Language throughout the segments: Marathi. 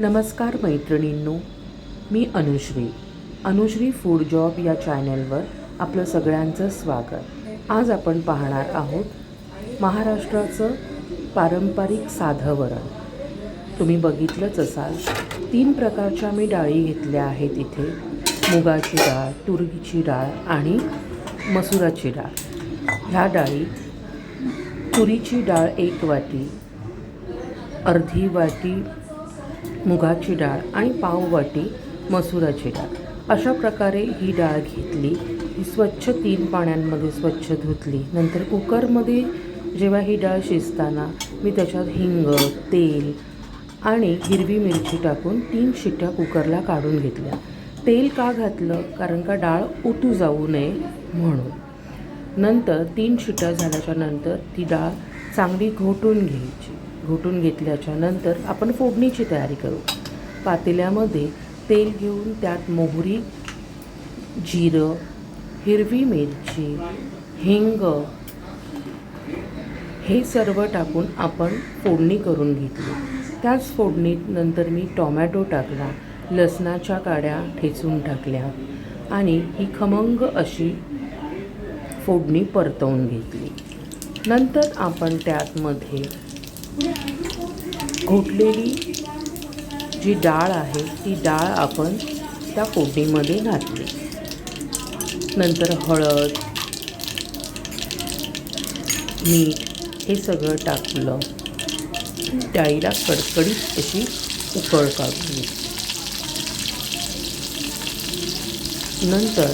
नमस्कार मैत्रिणींनो मी अनुश्री अनुश्री फूड जॉब या चॅनलवर आपलं सगळ्यांचं स्वागत. आज आपण पाहणार आहोत महाराष्ट्राचं पारंपरिक साधं वरण तुम्ही बघितलंच असाल तीन प्रकारच्या मी डाळी घेतल्या आहेत इथे. मुगाची डाळ तुरीची डाळ आणि मसुराची डाळ. ह्या डाळी तुरीची डाळ एक वाटी अर्धी वाटी मुगाची डाळ आणि पाव वाटी मसुराची डाळ. अशा प्रकारे ही डाळ घेतली. ही स्वच्छ तीन पाण्यांमध्ये स्वच्छ धुतली. नंतर कुकरमध्ये जेव्हा ही डाळ शिजताना मी त्याच्यात हिंग तेल आणि हिरवी मिरची टाकून तीन शिट्ट्या कुकरला काढून घेतल्या. तेल का घातलं? कारण का डाळ ओतू जाऊ नये म्हणून. नंतर तीन शिट्ट्या झाल्याच्यानंतर ती डाळ चांगली घोटून घ्यायची. घोटून घेतल्याच्या नंतर आपण फोडणीची तयारी करू. पातेल्यामध्ये तेल घेऊन त्यात मोहरी जिरं हिरवी मिरची हिंग हे सर्व टाकून आपण फोडणी करून घेतली. त्याच फोडणीत नंतर मी टॉमॅटो टाकला लसणाच्या काड्या ठेचून टाकल्या आणि ही खमंग अशी फोडणी परतवून घेतली. नंतर आपण त्यातमध्ये घोटलेली जी डाळ आहे ती डाळ आपण त्या फोडणीमध्ये घातली. नंतर हळद मीठ हे सगळं टाकलं. डाळीला कडकडीत अशी उकळ काढून. नंतर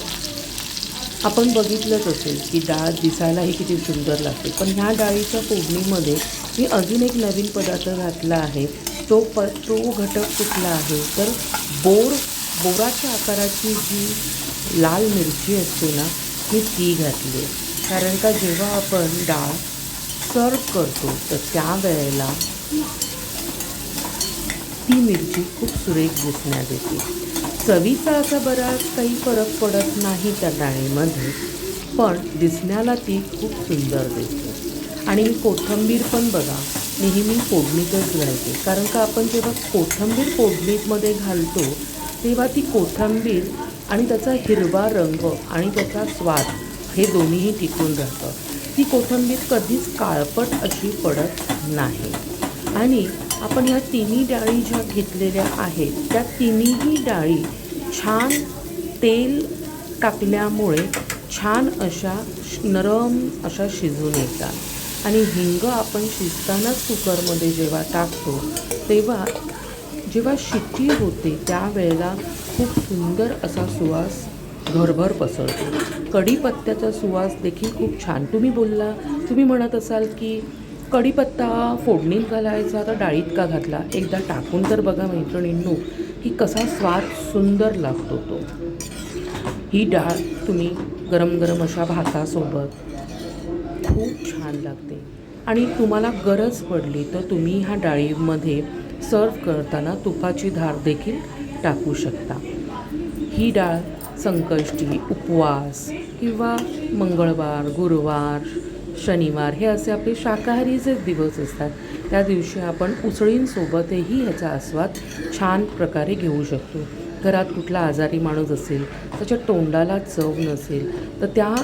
आपण बघितलंच असेल की डाळ दिसायलाही किती सुंदर लागते. पण ह्या डाळीच्या फोडणीमध्ये मी अजून एक नवीन पदार्थ घातला आहे. तो प तो घटक कुठला आहे? तर बोर बोराच्या आकाराची जी लाल मिरची असते ना मी ती घातली कारण का जेव्हा आपण डाळ सर्व करतो तर त्यावेळेला ती मिरची खूप सुरेख दिसण्यात येते. चवीचा असा बराच काही फरक पडत नाही त्या डाळीमध्ये पण दिसण्याला ती खूप सुंदर दिसते. आणि मी कोथिंबीर पण बघा नेहमी फोडणीतच घालते कारण का आपण जेव्हा कोथिंबीर फोडणीमध्ये घालतो तेव्हा ती कोथिंबीर आणि त्याचा हिरवा रंग आणि त्याचा स्वाद हे दोन्हीही टिकून राहतं. ती कोथिंबीर कधीच काळपट अशी पडत नाही. आणि आपण ह्या तिन्ही डाळी ज्या घेतलेल्या आहेत त्या तिन्हीही डाळी छान तेल टाकल्यामुळे छान अशा नरम अशा शिजून येतात. आणि हिंग आपण शिजतानाच कुकरमध्ये जेव्हा टाकतो तेव्हा जेव्हा शिट्टी होते त्यावेळेला खूप सुंदर असा सुवास घरभर पसरतो. कढीपत्त्याचा सुवास देखील खूप छान. तुम्ही बोलला तुम्ही म्हणत असाल की कढीपत्ता फोडणीत घालायचा तर डाळीत का घातला? एकदा टाकून तर बघा मैत्रिणींनो की कसा स्वाद सुंदर लागतो तो. ही डाळ तुम्ही गरम गरम अशा भातासोबत खूप छान लागते. आणि तुम्हाला गरज पडली तर तुम्ही ह्या डाळीमध्ये सर्व करताना तुपाची धार देखील टाकू शकता. ही डाळ संकष्टी उपवास किंवा मंगळवार गुरुवार शनिवार हे असे आपले शाकाहारीचे दिवस असतात. त्या दिवशी आपण उसळींसोबतही ह्याचा आस्वाद छान प्रकारे घेऊ शकतो. घरात कुठला आजारी माणूस असेल त्याच्या तोंडाला चव नसेल तर त्या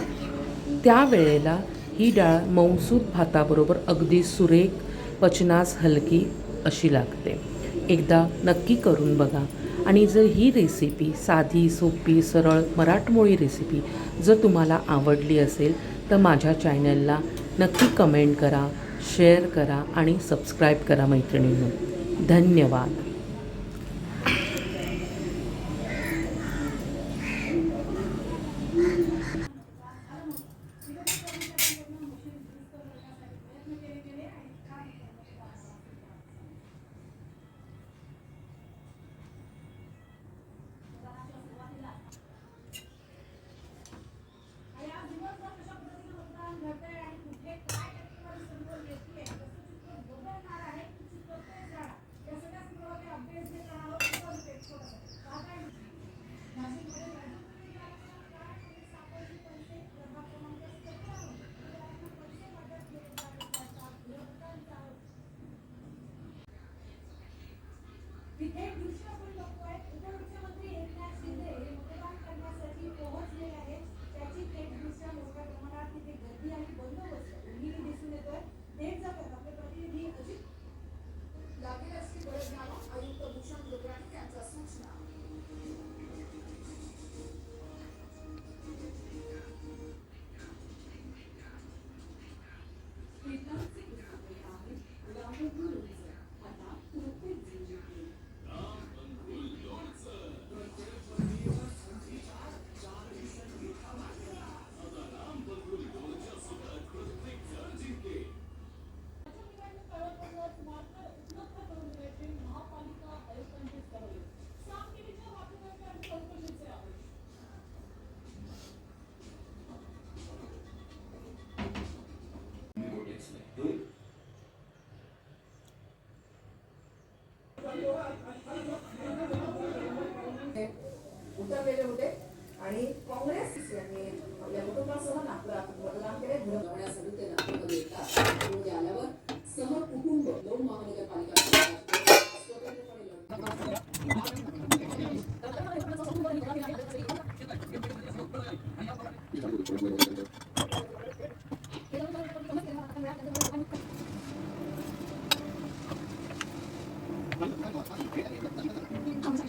त्यावेळेला ही डाळ मौसूद भाताबरोबर अगदी सुरेख पचनास हलकी अशी लागते. एकदा नक्की करून बघा आणि जर ही रेसिपी साधी सोपी सरळ मराठमोळी रेसिपी जर तुम्हाला आवडली असेल तर माझ्या चॅनलला नक्की कमेंट करा शेअर करा आणि सबस्क्राईब करा मैत्रिणींनो. धन्यवाद. उतरलेले होते. आणि काँग्रेस यांनी आपल्या कुटुंबासह नागपुरात मतदान केले. घडवण्यासाठी ते नागपूरमध्ये येतात 揾唔揾到，炒唔炒，